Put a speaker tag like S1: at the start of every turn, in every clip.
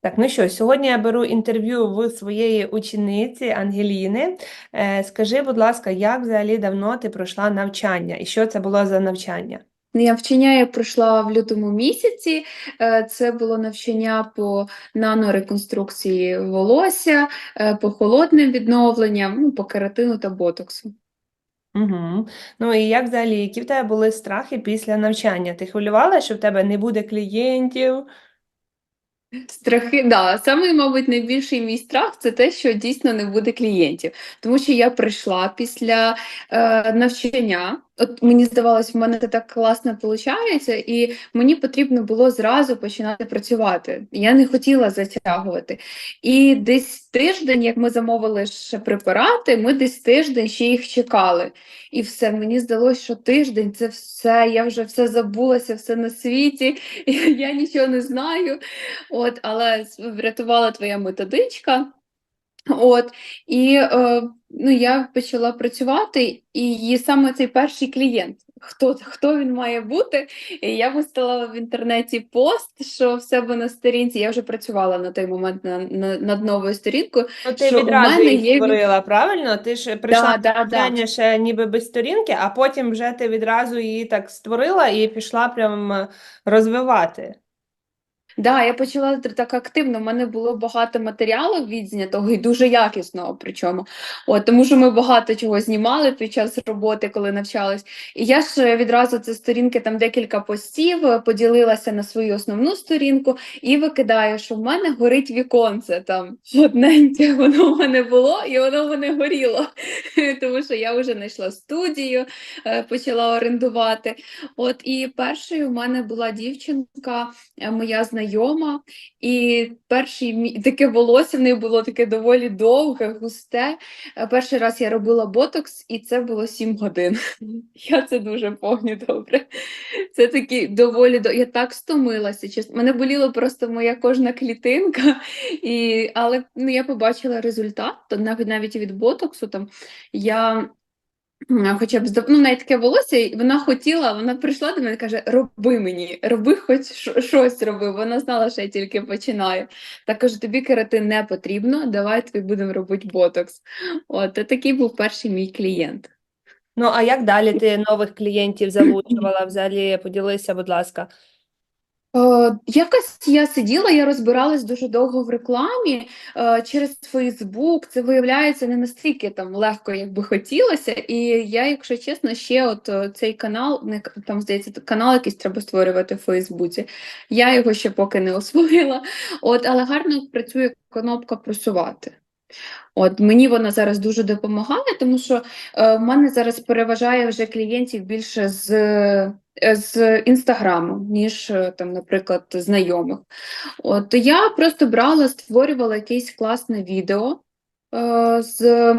S1: Так, ну що, сьогодні я беру інтерв'ю в своєї учениці Ангеліни. Е, скажи, будь ласка, як взагалі давно ти пройшла навчання і що це було за навчання?
S2: Навчання я пройшла в лютому місяці. Е, Це було навчання по нанореконструкції волосся, е, по холодним відновленням, ну, по кератину та ботоксу.
S1: Угу. Ну і як взагалі, які в тебе були страхи після навчання? Ти хвилювала, що в тебе не буде клієнтів?
S2: Страхи, да, самий, мабуть, найбільший мій страх це те, що дійсно не буде клієнтів. Тому що я прийшла після е, навчання. От мені здавалось, в мене це так класно виходить, і мені потрібно було зразу починати працювати. Я не хотіла затягувати. І десь тиждень, як ми замовили ще препарати, ми десь тиждень ще їх чекали. І все, мені здалося, що тиждень це все, я вже все забулася, все на світі, я нічого не знаю. От, але врятувала твоя методичка. От, і е, ну, я почала працювати, і саме цей перший клієнт, хто, хто він має бути, і я виставила в інтернеті пост, що в себе на сторінці, я вже працювала на той момент на, на, над новою сторінкою,
S1: Ну, ти
S2: що у
S1: відразу
S2: мене
S1: їх
S2: є
S1: створила, правильно? Ти ж прийшла
S2: Да, да, да.
S1: ще ніби без сторінки, а потім вже ти відразу її так створила і пішла прям е, розвивати.
S2: Да, я почала так активно. У мене було багато матеріалу відзнятого і дуже якісного. Причому, от тому що ми багато чого знімали під час роботи, коли навчались. І я ж відразу це сторінки, там декілька постів, е, поділилася на свою основну сторінку і викидаю, що в мене горить віконце там одненьке, воно в мене було, і воно в мене горіло. Тому що я вже знайшла студію, е, почала орендувати. От і першою в мене була дівчинка е, моя знайома, і перший таке волосся в неї було таке доволі довге, густе. Е, Перший раз я робила ботокс, і це було 7 годин. Я це дуже пам'ятаю добре. Це такі доволі до. Я так стомилася. Чесно. Мене боліла просто моя кожна клітинка, і... але ну, я побачила результат, навіть навіть від ботоксу там я. Хоча б ну, неї таке волосся, і вона хотіла, вона прийшла до мене і каже: роби мені, роби хоч щось роби. Вона знала, що я тільки починаю. Так кажу, тобі кератин не потрібно, давай тобі будемо робити ботокс. От, такий був перший мій клієнт.
S1: Ну, а як далі ти нових клієнтів залучувала? Взагалі, поділися, будь ласка.
S2: Е, якось я сиділа, я розбиралась дуже довго в рекламі е, через Фейсбук. Це виявляється не настільки там легко, як би хотілося. І я, якщо чесно, ще от е, цей канал, не там здається, канал якийсь треба створювати в Фейсбуці. Я його ще поки не освоїла. От, але гарно працює кнопка просувати. От мені вона зараз дуже допомагає, тому що е, в мене зараз переважає вже клієнтів більше з, е, з інстаграму, ніж е, там, наприклад, знайомих. От я просто брала, створювала якесь класне відео е, з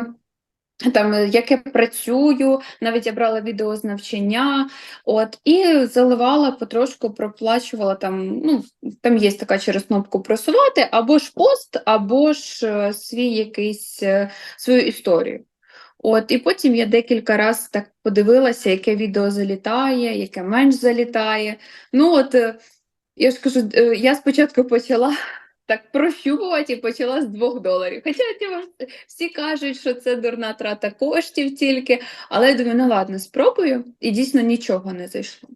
S2: там, е, як я працюю, навіть я брала відео з навчання, от, і заливала потрошку, проплачувала там, ну, там є така через кнопку просувати, або ж пост, або ж е, свій якийсь, е, свою історію. От, і потім я декілька разів так подивилася, яке відео залітає, яке менш залітає. Ну, от, я ж кажу, я спочатку почала так прощупувати і почала з 2 доларів. Хоча всі кажуть, що це дурна трата коштів тільки, але я думаю, ну ладно, спробую, і дійсно нічого не зайшло.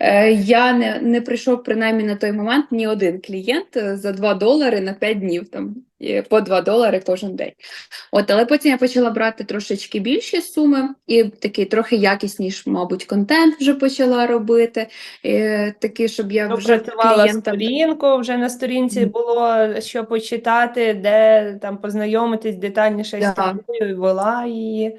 S2: Е, Я не, не прийшов принаймні на той момент ні один клієнт е, за 2 долари на 5 днів, там, по 2 долари кожен день. От, але потім я почала брати трошечки більші суми і такий трохи якісніший, мабуть, контент вже почала робити, такий, щоб я
S1: Ну,
S2: вже
S1: працювала
S2: клієнтам...
S1: сторінку, вже на сторінці було що почитати, де там познайомитись детальніше з
S2: Да.
S1: тобою, вела її.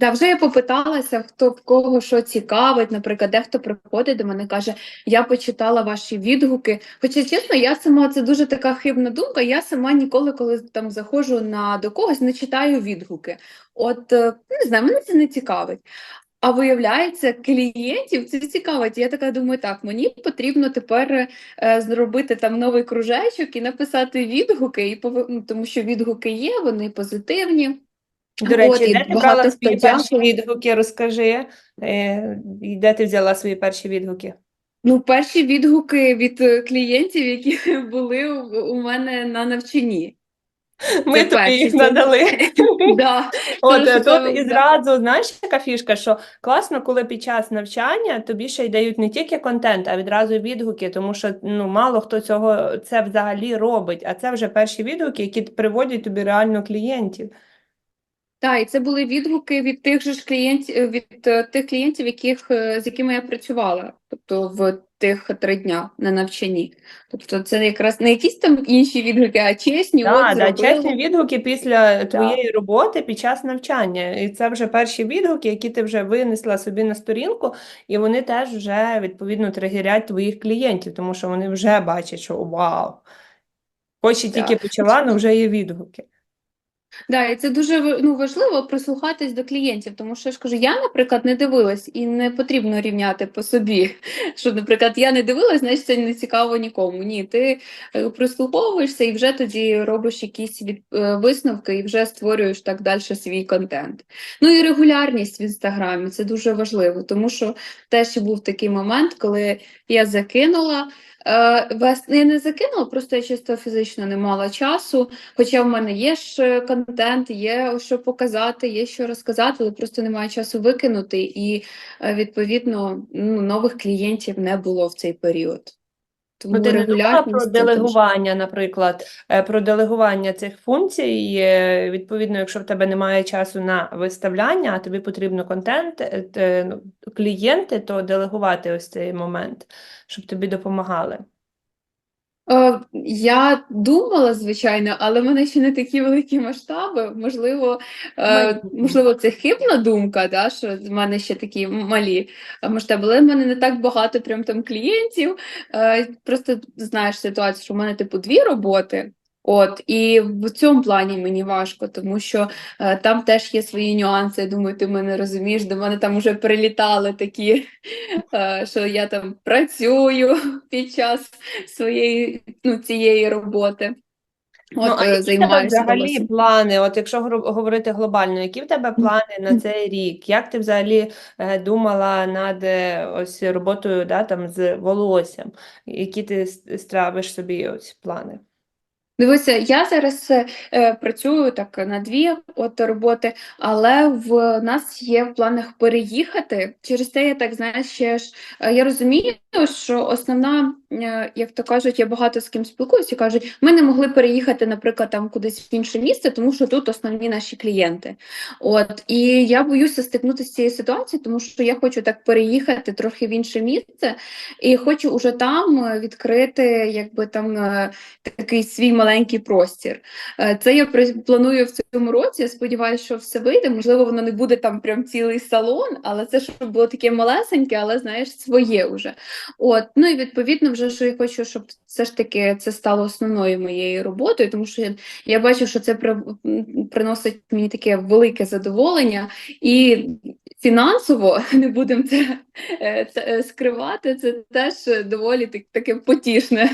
S2: Да, вже я попиталася, хто в кого що цікавить. Наприклад, дехто приходить до мене каже, я почитала ваші відгуки. Хоча, чесно, я сама це дуже така хибна думка. Я сама ніколи, коли там заходжу на до когось, не читаю відгуки. От е, не знаю, мене це не цікавить. А виявляється, клієнтів це цікавить. Я така думаю, так, мені потрібно тепер е, зробити там новий кружечок і написати відгуки, і пов... ну, тому що відгуки є, вони позитивні.
S1: До речі,
S2: От,
S1: де ти
S2: багато
S1: брала
S2: хто
S1: свої перші
S2: дякує.
S1: відгуки? Розкажи, е, і де ти взяла свої перші відгуки?
S2: Ну, перші відгуки від е, клієнтів, які були у, у мене на навчанні.
S1: Ми
S2: Це
S1: тобі
S2: перше,
S1: їх
S2: це-
S1: надали.
S2: Да.
S1: От
S2: Тому
S1: е,
S2: що
S1: тут
S2: це,
S1: і зразу, знаєш, яка фішка, що класно, коли під час навчання тобі ще й дають не тільки контент, а відразу відгуки, тому що ну, мало хто цього це взагалі робить, а це вже перші відгуки, які приводять тобі реально клієнтів.
S2: Так, і це були відгуки від тих же ж клієнтів, від е, тих клієнтів, яких, е, з якими я працювала, тобто в тих три дня на навчанні. Тобто це якраз не якісь там інші відгуки, а чесні,
S1: Да,
S2: от
S1: да, чесні відгуки після твоєї роботи під час навчання. І це вже перші відгуки, які ти вже винесла собі на сторінку, і вони теж вже відповідно тригерять твоїх клієнтів, тому що вони вже бачать, що вау. Хоч і
S2: Да.
S1: тільки почала, але вже є відгуки.
S2: Да, і це дуже ну, важливо прислухатись до клієнтів, тому що я ж кажу, я, наприклад, не дивилась і не потрібно рівняти по собі. Що, наприклад, я не дивилась, значить це не цікаво нікому. Ні, ти е, прислуховуєшся і вже тоді робиш якісь від, е, висновки і вже створюєш так далі свій контент. Ну і регулярність в інстаграмі це дуже важливо, тому що теж був такий момент, коли я закинула. Е, вес- я не закинула, просто я чисто фізично не мала часу. Хоча в мене є ж е, контент, є що показати, є що розказати, але просто немає часу викинути, і е, відповідно ну, нових клієнтів не було в цей період. Тому
S1: ти не думала про
S2: регулярність це
S1: делегування, наприклад, е, про делегування цих функцій, е, відповідно, якщо в тебе немає часу на виставляння, а тобі потрібно контент, е, те, ну, клієнти, то делегувати ось цей момент, щоб тобі допомагали.
S2: Е, Я думала, звичайно, але в мене ще не такі великі масштаби. Можливо, е,
S1: Майбутнє.
S2: можливо, це хибна думка, да, що в мене ще такі малі масштаби, але в мене не так багато прям там клієнтів. Е, Просто знаєш ситуацію, що в мене типу дві роботи. От, і в цьому плані мені важко, тому що е, там теж є свої нюанси. Я думаю, ти мене розумієш. До мене там вже прилітали такі, е, що я там працюю під час своєї ну, цієї роботи.
S1: Ну, а
S2: е,
S1: які
S2: займаюся
S1: взагалі
S2: голосом.
S1: плани? От якщо говорити глобально, які в тебе плани на цей рік? Як ти взагалі е, думала над е, ось роботою да, там, з волоссям? Які ти с- ставиш собі ось плани?
S2: Дивися, я зараз е, працюю так на дві от роботи, але в нас є в планах переїхати. Через те я так знаєш, ще ж е, я розумію, що основна, е, як то кажуть, я багато з ким спілкуюся, кажуть, ми не могли переїхати, наприклад, там кудись в інше місце, тому що тут основні наші клієнти. От і я боюся стикнутися з цією ситуацією, тому що я хочу так переїхати трохи в інше місце, і хочу уже там е, відкрити, якби там. е, такий свій маленький простір. Е, Це я планую в цьому році. Я сподіваюся, що все вийде. Можливо, воно не буде там прям цілий салон, але це щоб було таке малесеньке, але знаєш, своє вже. От, ну і відповідно, вже що я хочу, щоб все ж таки це стало основною моєю роботою, тому що я, я бачу, що це при, приносить мені таке велике задоволення і. Фінансово не будемо це, е, це е, скривати, це теж доволі так, таке потішне,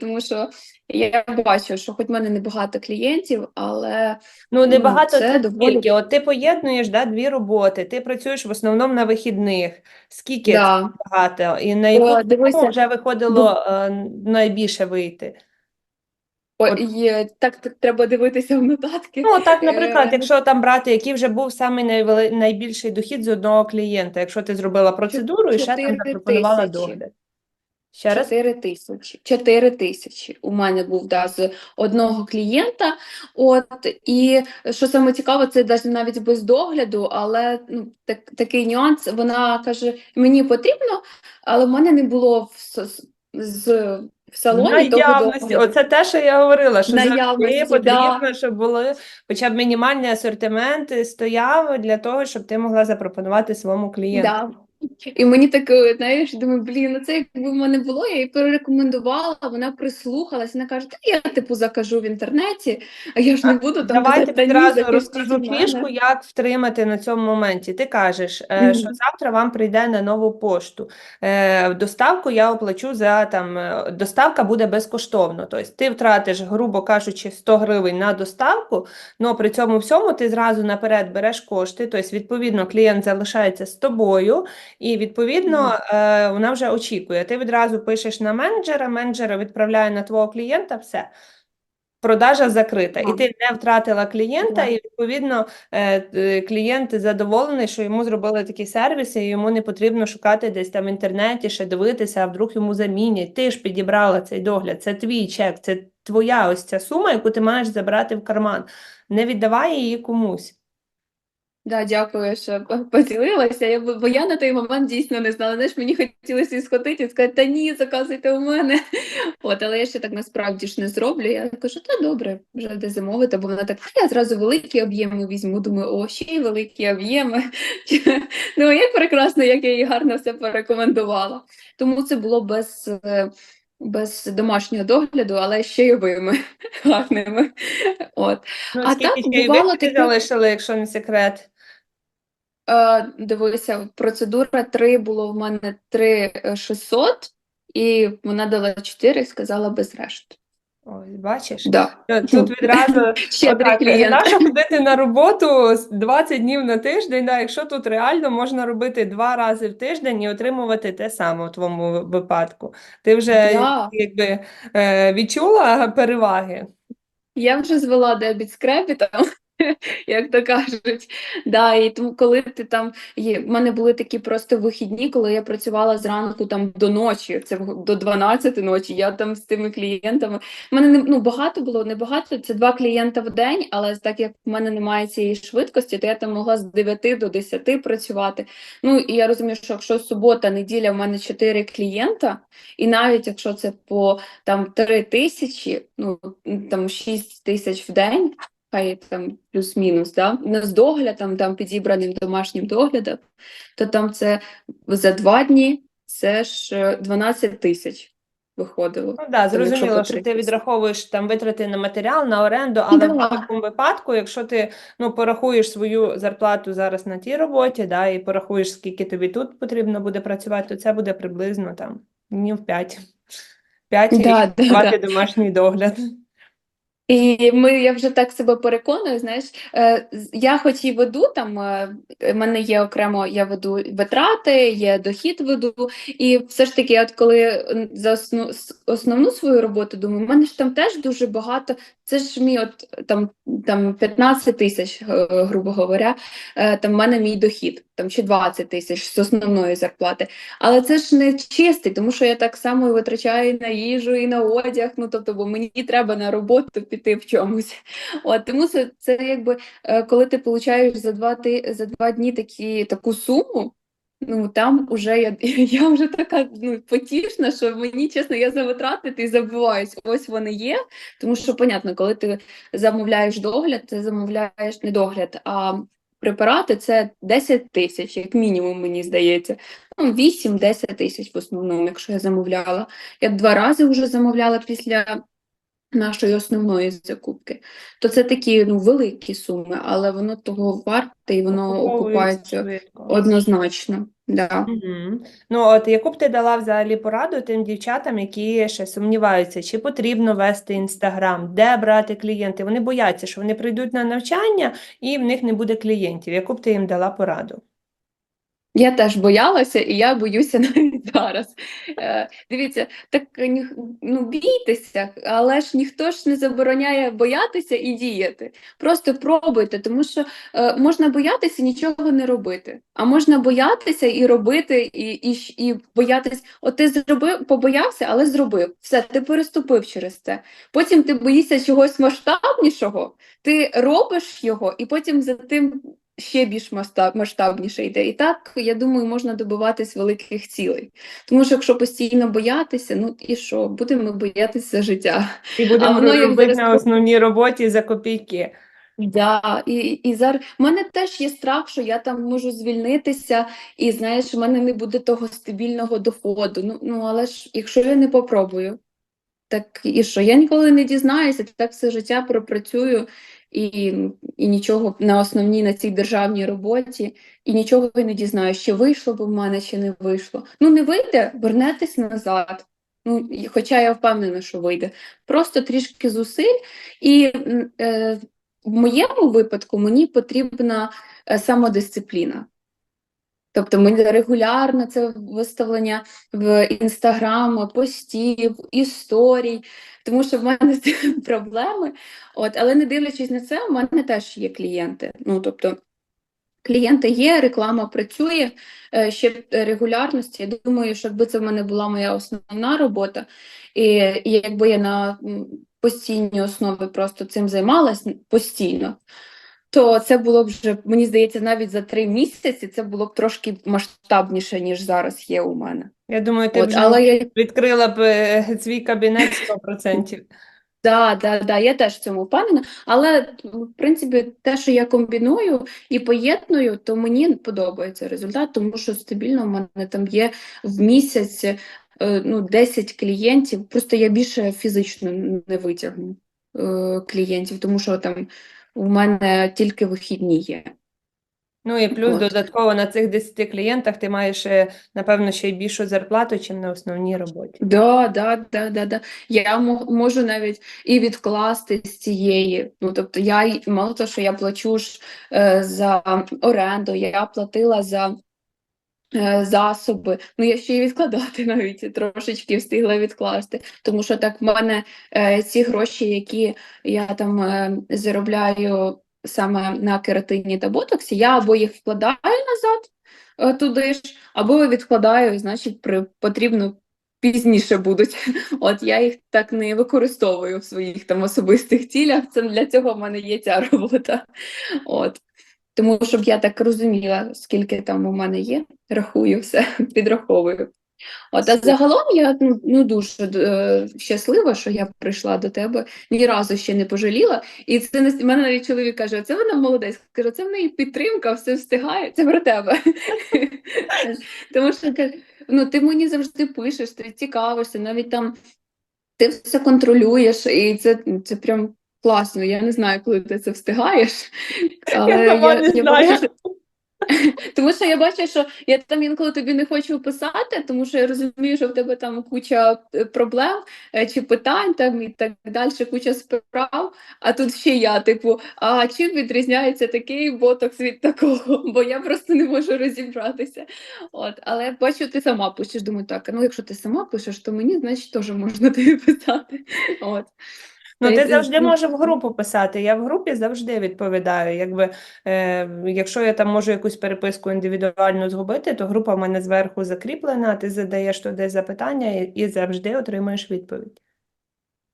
S2: тому що я бачу, що хоч в мене небагато клієнтів, але
S1: Ну,
S2: Ну,
S1: небагато
S2: це
S1: це
S2: доволі-
S1: скільки. От ти поєднуєш да, дві роботи, ти працюєш в основному на вихідних. Скільки це багато? І на яку
S2: О, дивися,
S1: вже виходило е, найбільше вийти?
S2: О,
S1: От.
S2: є, так, так треба дивитися в нотатки.
S1: Ну, так, наприклад,
S2: Е,
S1: якщо там брати, який вже був самий найбільший дохід з одного клієнта, якщо ти зробила процедуру і ще там запропонувала догляд. Ще раз?
S2: 4 тисячі. 4 тисячі у мене був да, з одного клієнта. От, і що саме цікаво, це навіть без догляду, але ну, так, такий нюанс. Вона каже: мені потрібно, але в мене не було в, з, в салоні
S1: Наявності. Оце те, що я говорила, що завжди потрібно,
S2: да.
S1: щоб були хоча б мінімальний асортимент стояв для того, щоб ти могла запропонувати своєму клієнту.
S2: Да. І мені так, е, знаєш, думаю, блін, ну це якби в мене було, я їй порекомендувала, вона прислухалась, вона каже, та я типу закажу в інтернеті, а я ж не буду там
S1: Давайте відразу розкажу
S2: в мене».
S1: фішку, як втримати на цьому моменті. Ти кажеш, е,
S2: Мгм.
S1: що завтра вам прийде на нову пошту. Е, Доставку я оплачу за там, доставка буде безкоштовно. Тобто ти втратиш, грубо кажучи, 100 гривень на доставку, але при цьому всьому ти зразу наперед береш кошти, тобто, відповідно, клієнт залишається з тобою, і відповідно е, вона вже очікує. Ти відразу пишеш на менеджера, менеджера відправляє на твого клієнта, все. Продажа закрита, і ти не втратила клієнта, і відповідно е, е, клієнт задоволений, що йому зробили такі сервіси, і йому не потрібно шукати десь там в інтернеті, ще дивитися, а вдруг йому замінять. Ти ж підібрала цей догляд, це твій чек, це твоя ось ця сума, яку ти маєш забрати в карман. Не віддавай її комусь.
S2: Да, дякую, що поділилася. Я, бо я на той момент дійсно не знала. Знаєш, мені хотілося і схватити і сказати, та ні, заказуйте у мене. От, але я ще так насправді ж не зроблю. Я кажу, та добре, вже де замовити, бо вона так, «Та я зразу великі об'єми візьму. Думаю, о, ще й великі об'єми. Ну, як прекрасно, як я їй гарно все порекомендувала. Тому це було без, е, без домашнього догляду, але ще й об'єми гарними. От.
S1: Ну,
S2: А так, бувало
S1: ви
S2: таке-
S1: залишили, якщо не секрет?
S2: Е, дивися, процедура 3 було в мене 3 600, і вона дала 4 і сказала без решт.
S1: Ось, бачиш?
S2: Да.
S1: Тут тут відразу
S2: Ще
S1: нащо ходити на роботу 20 днів на тиждень, да, якщо тут реально можна робити два рази в тиждень і отримувати те саме в твоєму випадку. Ти вже
S2: Да.
S1: якби е, відчула переваги?
S2: Я вже звела дебіт з крепітом, як то кажуть. Да, і тому, коли ти там є, в мене були такі просто вихідні, коли я працювала зранку там до ночі, це до 12 ночі. Я там з тими клієнтами. У мене не ну багато було, не багато. Це два клієнта в день, але так як в мене немає цієї швидкості, то я там могла з 9 до 10 працювати. Ну і я розумію, що якщо субота, неділя, в мене 4 клієнта, і навіть якщо це по там 3 тисячі, ну там 6 тисяч в день, хай там плюс-мінус, да? не з доглядом, там підібраним домашнім доглядом, то там це за два дні це ж е, 12 тисяч виходило.
S1: Ну да, зрозуміло, що ти відраховуєш там витрати на матеріал, на оренду, але в
S2: Да.
S1: будь-якому випадку, якщо ти ну, порахуєш свою зарплату зараз на тій роботі, да, і порахуєш, скільки тобі тут потрібно буде працювати, то це буде приблизно там днів 5. 5
S2: Да,
S1: і
S2: да, да.
S1: домашній догляд.
S2: І ми, я вже так себе переконую, знаєш, е, я хоч і веду там, е, мене є окремо, я веду витрати, є дохід веду, і все ж таки, от коли за основну, основну свою роботу думаю, в мене ж там теж дуже багато, це ж мій от там, там 15 тисяч, е, грубо говоря, е, там в мене мій дохід, там чи 20 тисяч з основної зарплати. Але це ж не чистий, тому що я так само і витрачаю на їжу, і на одяг. Ну тобто, бо мені треба на роботу піти в чомусь. От тому це, це якби е, коли ти получаєш за два ти за два дні такі таку суму. Ну там уже я, я вже така ну, потішна, що мені чесно, я за витрати ти забуваюсь. Ось вони є. Тому що, понятно, коли ти замовляєш догляд, ти замовляєш не догляд, а препарати це 10 тисяч, як мінімум, мені здається. Ну, 8-10 тисяч в основному, якщо я замовляла. Я два рази вже замовляла після нашої основної закупки. То це такі ну, великі суми, але воно того варте і воно окупається однозначно. Да.
S1: Мгм. Ну, от яку б ти дала взагалі пораду тим дівчатам, які ще сумніваються, чи потрібно вести інстаграм, де брати клієнти? Вони бояться, що вони прийдуть на навчання і в них не буде клієнтів. Яку б ти їм дала пораду?
S2: Я теж боялася, і я боюся навіть зараз. Е, дивіться, так е, ну, бійтеся, але ж ніхто ж не забороняє боятися і діяти. Просто пробуйте, тому що е, можна боятися нічого не робити. А можна боятися і робити, і, і, і боятись. От ти зробив, побоявся, але зробив. Все, ти переступив через це. Потім ти боїшся чогось масштабнішого, ти робиш його, і потім за тим ще більш масштаб, масштабніше йде. І так, я думаю, можна добиватись великих цілей. Тому що якщо постійно боятися, ну і що, будемо боятися життя.
S1: І будемо
S2: воно,
S1: робити на основній роботі за копійки.
S2: Да, і, і зараз в мене теж є страх, що я там можу звільнитися, і знаєш, в мене не буде того стабільного доходу. Ну, ну але ж якщо я не попробую, так і що? Я ніколи не дізнаюся, так все життя пропрацюю і, і нічого на основній на цій державній роботі, і нічого і не дізнаюся, чи вийшло б у мене, чи не вийшло. Ну не вийде, вернетесь назад. Ну, хоча я впевнена, що вийде. Просто трішки зусиль, і е, в моєму випадку мені потрібна е, самодисципліна. Тобто ми регулярно це виставлення в інстаграм, постів, історій, тому що в мене проблеми. От, але не дивлячись на це, у мене теж є клієнти. Ну, тобто, клієнти є, реклама працює е, ще регулярності. Я думаю, що якби це в мене була моя основна робота, і якби я на постійній основі просто цим займалась постійно, то це було б вже, мені здається, навіть за три місяці це було б трошки масштабніше, ніж зараз є у мене.
S1: Я думаю, ти
S2: От,
S1: вже
S2: але я
S1: відкрила б е, свій кабінет 100%.
S2: Да, да, да, я теж в цьому впевнена. Але в принципі, те, що я комбіную і поєдную, то мені подобається результат, тому що стабільно в мене там є в місяць е, ну, 10 клієнтів. Просто я більше фізично не витягну е, клієнтів, тому що там у мене тільки вихідні є.
S1: Ну і плюс
S2: От.
S1: додатково на цих 10 клієнтах ти маєш, е, напевно, ще й більшу зарплату, чим на основній роботі.
S2: Да, да, да, да, да. Я можу навіть і відкласти з цієї. Ну, тобто, я мало того, що я плачу ж е, за оренду, я платила за засоби. Ну, я ще й відкладати навіть трошечки встигла відкласти. Тому що так в мене е, ці гроші, які я там е, заробляю саме на кератині та ботоксі, я або їх вкладаю назад е, туди ж, або відкладаю, значить, при потрібно пізніше будуть. От я їх так не використовую в своїх там особистих цілях. Це для цього в мене є ця робота. От. Тому щоб я так розуміла, скільки там у мене є, рахую все, підраховую. От, а загалом я ну, ну дуже е, щаслива, що я прийшла до тебе, ні разу ще не пожаліла. І це не мене навіть чоловік каже: це вона молодець. Каже, це в неї підтримка, все встигає. Це про тебе. Тому що каже, ну, ти мені завжди пишеш, ти цікавишся, навіть там ти все контролюєш, і це, це прям класно. Я не знаю, коли ти це встигаєш. Але
S1: Я сама не
S2: я
S1: знаю.
S2: бачу. Тому що я бачу, що я там інколи тобі не хочу писати, тому що я розумію, що в тебе там куча е, проблем е, чи питань там і так далі, куча справ. А тут ще я, типу, а чим відрізняється такий ботокс від такого? Бо я просто не можу розібратися. От, але бачу, ти сама пишеш. Думаю, так, ну якщо ти сама пишеш, то мені, значить, теж можна тобі писати. От.
S1: Ну, ти завжди
S2: може
S1: можеш в групу писати. Я в групі завжди відповідаю. Якби, е, якщо я там можу якусь переписку індивідуально згубити, то група в мене зверху закріплена, ти задаєш туди запитання і, і завжди отримаєш відповідь.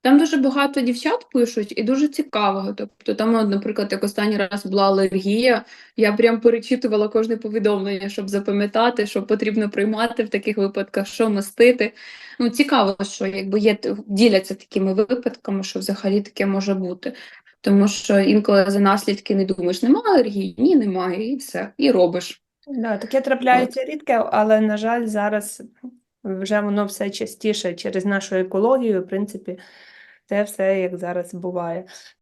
S2: Там дуже багато дівчат пишуть і дуже цікавого. Тобто, там, наприклад, як останній раз була алергія, я прям перечитувала кожне повідомлення, щоб запам'ятати, що потрібно приймати в таких випадках, що мастити. Ну, цікаво, що якби є діляться такими випадками, що взагалі таке може бути. Тому що інколи за наслідки не думаєш, немає алергії? Ні, немає, і все, і робиш.
S1: Да, таке трапляється рідке, але, на жаль, зараз вже воно все частіше через нашу екологію, в принципі, це все як зараз буває.